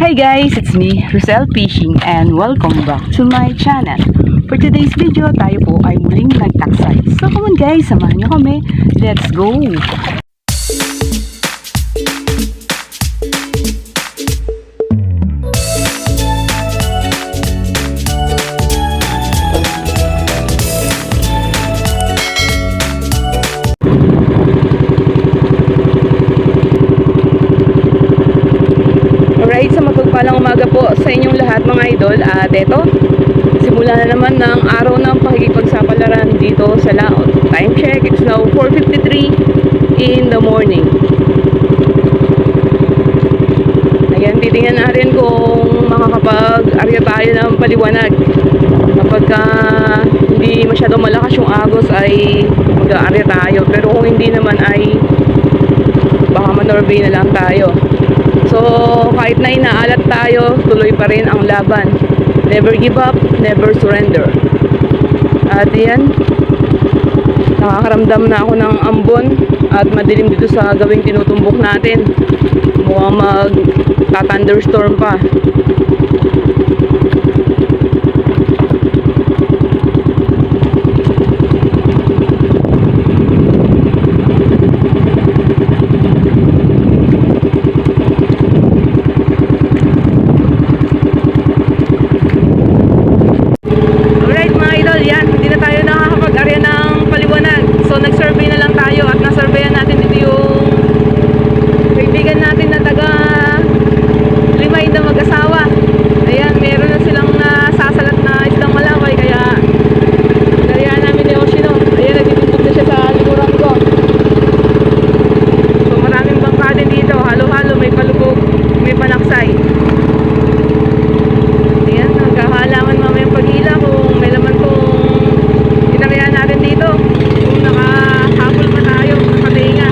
Hi guys, it's me, Rosel Fishing and welcome back to my channel. For today's video, tayo po ay muling nagtaksay. So come on guys, samahan niyo kami. Let's go! Idol. At eto, simula na naman ng araw ng pakikipagsapalaran dito sa Laot. Time check, it's now 4.53 in the morning. Ayan, titingnan natin kung makakapag-arya tayo ng paliwanag. Kapag ka hindi masyadong malakas yung agos ay mag-aarya tayo. Pero kung hindi naman ay baka manorbe na lang tayo. So, kahit na inaalat tayo, tuloy pa rin ang laban. Never give up, never surrender. At yan, nakakaramdam na ako ng ambon at madilim dito sa gawing tinutumbok natin. Mukhang mag-thunderstorm pa. Alright mga idol, yan. Hindi na tayo nakakapag-arya ng paliwanag. So nag-survey na lang tayo at na-surveyan natin dito yung kaibigan natin na taga limay na mag-asawa. Ayan, meron na silang nasasalat na islang malaway kaya nagarihan namin ni Oshino. Ayan, nagtitubog na siya sa likuran ko. So maraming bangka din dito. Halo-halo, may palubog, may panaksay. Ayan, nagkakalangan mamayang paghila kung may laman kung inarihan natin dito. Kung nakahabol pa tayo, nakatinga.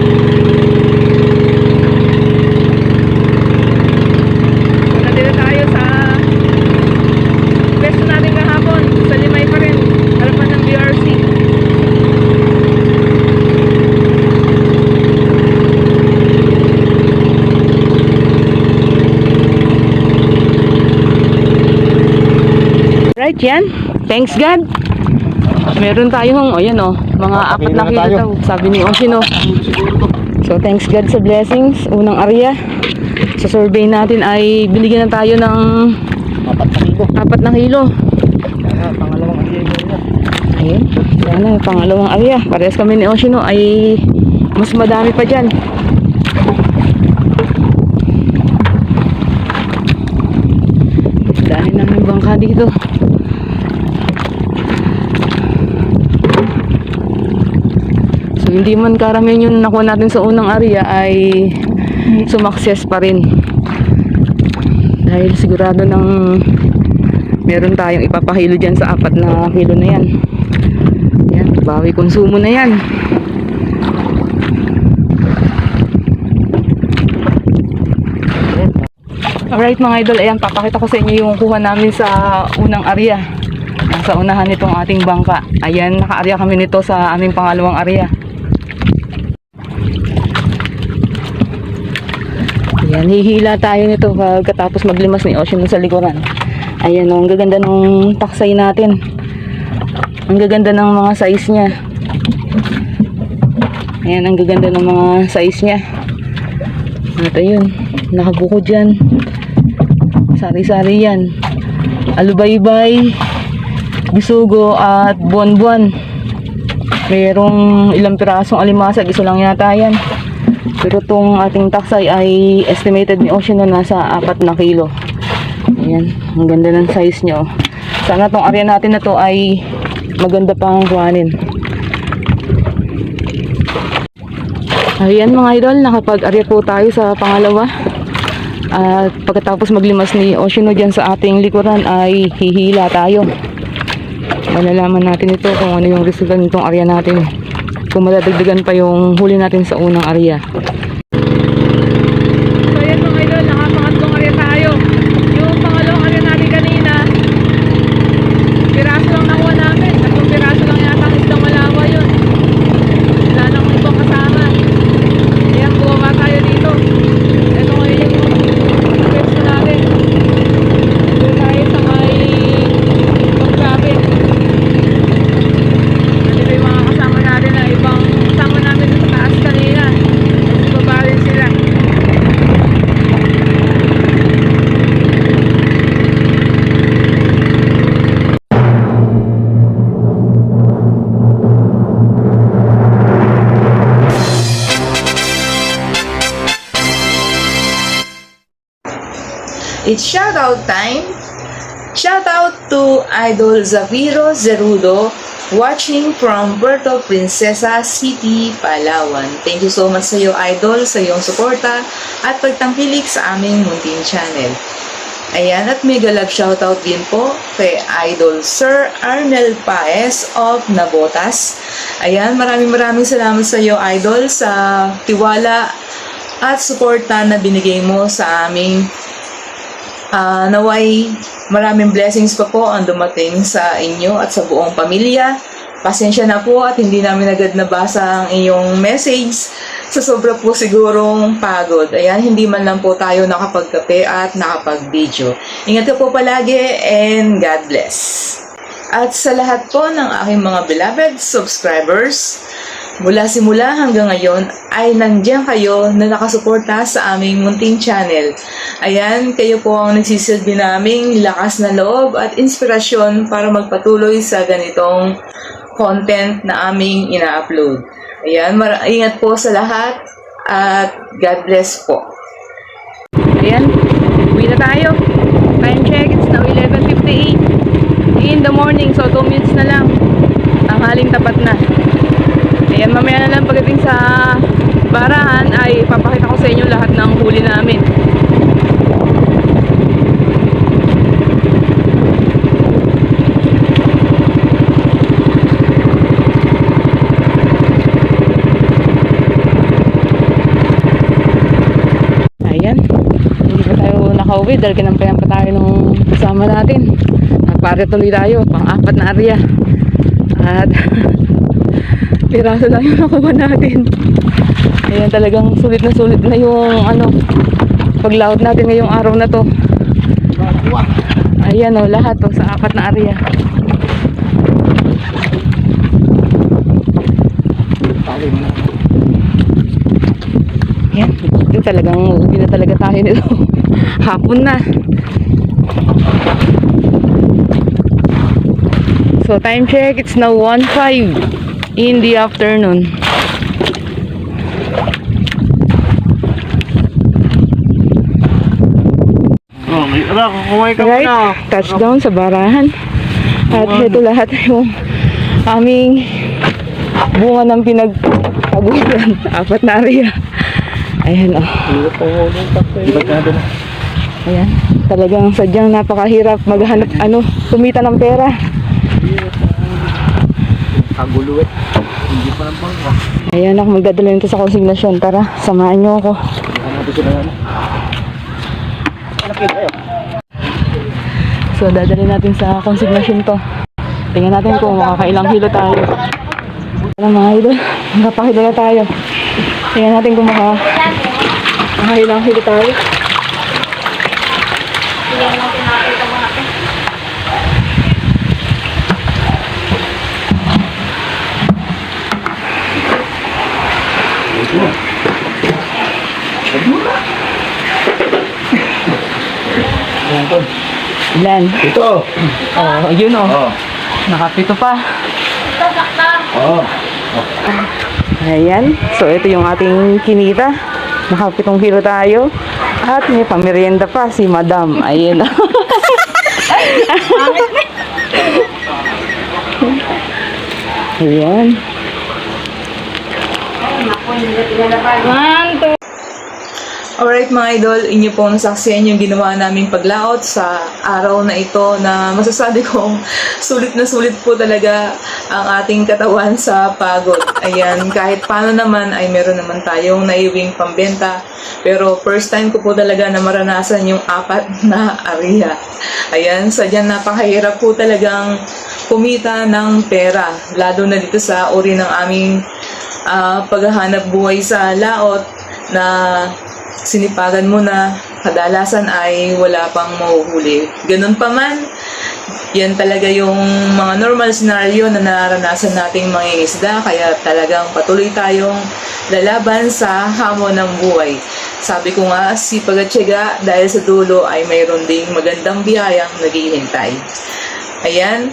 So, nandito tayo sa pesto natin kahapon. Sa Limay pa rin. Harapan ng BRC. Right, yan. Thanks God. Meron tayong, o yan o, mga apat na kilo daw. Sabi ni Oshino. So, thanks God sa blessings. Unang area. Sa survey natin ay binigyan na tayo ng Apat na kilo. apat na kilo. Kaya pangalawang area. Ayun. Yan na, pangalawang area. Parehas kami ni Oshino ay mas madami pa dyan. Dahil namin bangka dito. So hindi man karamihan yung nakuha natin sa unang area ay sumakses pa rin. Dahil sigurado ng meron tayong ipapahilo dyan sa apat na kilo na yan. Yan, bawi konsumo na yan. Alright mga idol, ayan, papakita ko sa inyo yung kuha namin sa unang area. Nasa unahan nitong ating bangka. Ayan, naka-area kami nito sa aming pangalawang area. Ayan, hihila tayo nito pagkatapos maglimas ni Ocean sa likuran. Ayan, oh, ang gaganda ng taksay natin. Ang gaganda ng mga size niya. Ayan, ang gaganda ng mga size niya. At ayun, nakabuko dyan. Sari-sari yan. Alubaybay, bisugo at buwan-buwan. Mayroong ilang pirasong alimasag, isa lang yata yan. Pero tong ating taksay ay estimated ni Ocean na nasa 4 na kilo. Ayan, ang ganda ng size nyo. Sana tong area natin na to ay maganda pang kuhanin. Ayan mga idol, nakapag-area po tayo sa pangalawa. At pagkatapos maglimas ni Oshino dyan sa ating likuran ay hihila tayo. Malalaman natin ito kung ano yung resulta nitong area natin. Kung madadagdagan pa yung huli natin sa unang area. It's shoutout time. Shoutout to Idol Zaviro Zerudo watching from Puerto Princesa City, Palawan. Thank you so much sa iyo, Idol, sa iyong suporta at pagtangkilik sa aming munting channel. Ayan, at mega love shoutout din po kay Idol Sir Arnel Paes of Nabotas. Ayan, maraming maraming salamat sa iyo, Idol, sa tiwala at suporta na binigay mo sa aming Ah, naway maraming blessings pa po ang dumating sa inyo at sa buong pamilya. Pasensya na po at hindi namin agad nabasa ang iyong message sa sobra po sigurong pagod. Ayan, hindi man lang po tayo nakapagkape at nakapag-video. Ingat ka po palagi and God bless. At sa lahat po ng aking mga beloved subscribers, mula simula hanggang ngayon ay nandiyan kayo na nakasuporta sa aming munting channel. Ayan, kayo po ang nagsisilbi naming lakas na loob at inspirasyon para magpatuloy sa ganitong content na aming ina-upload. Ayan, ingat po sa lahat at God bless po. Ayan, uwi na tayo. Time check, it's now 11.58 in the morning. So, 2 minutes na lang. Tanghaling tapat na. Ayan, mamaya na lang pagdating sa barahan ay papakita ko sa inyo lahat ng huli namin. Ayan. Hindi pa tayo nakauwi dahil kinampayan pa tayo nung kasama natin. Nagpare tuloy tayo, pang-apat na area. At piraso lang yung nakuha natin. Ayan talagang sulit na sulit na yung ano, paglaot natin ngayong araw na to. Ayan o, lahat o, sa apat na area. Ayan, ito talagang uuwi na talaga tayo nito. Hapon na. So time check, it's now 1.05 in the afternoon. Oh, Right, touchdown sa barahan. At ito lahat yung aming bunga ng pinagpagulan. Apat na area. Ayan oh. Ka doon? Ayan. Talagang sadyang napakahirap maghanap, ano, kumita ng pera. Eh. Hindi pa ng bangka. Ayan ako, magdadala nito sa konsignasyon. Tara, samahan niyo ako. Natin ano. So, dadali natin sa konsignasyon to. Tingnan natin kung makakailang kilo tayo. Alam mga idol, nakapakilo na tayo. Tingnan natin kung maka, makakailang kilo tayo. Ayan to. Ilan? Ito. Oh, yun oh. Oh. Nakapito pa. Oh. Ayan. So, ito yung ating kinita. Nakapitong kilo tayo. At may pamerienda pa si Madam. Ayan. Ayan. Alright mga idol, inyo pong nasaksiyan yung ginawa naming paglaot sa araw na ito na masasabi kong sulit na sulit po talaga ang ating katawan sa pagod. Ayan, kahit paano naman ay meron naman tayong naiwing pambenta. Pero first time ko po talaga na maranasan yung apat na area. Ayan, sadyang napakahirap po talagang kumita ng pera. Lalo na dito sa uri ng aming ah, paghahanap buhay sa laot na sinipagan mo na kadalasan ay wala pang mahuhuli. Ganun pa man, yan talaga yung mga normal scenario na naranasan nating mga isda kaya talagang patuloy tayong lalaban sa hamon ng buhay. Sabi ko nga, sipag at dahil sa dulo ay mayroon ding magandang biyayang naghihintay. Ayan,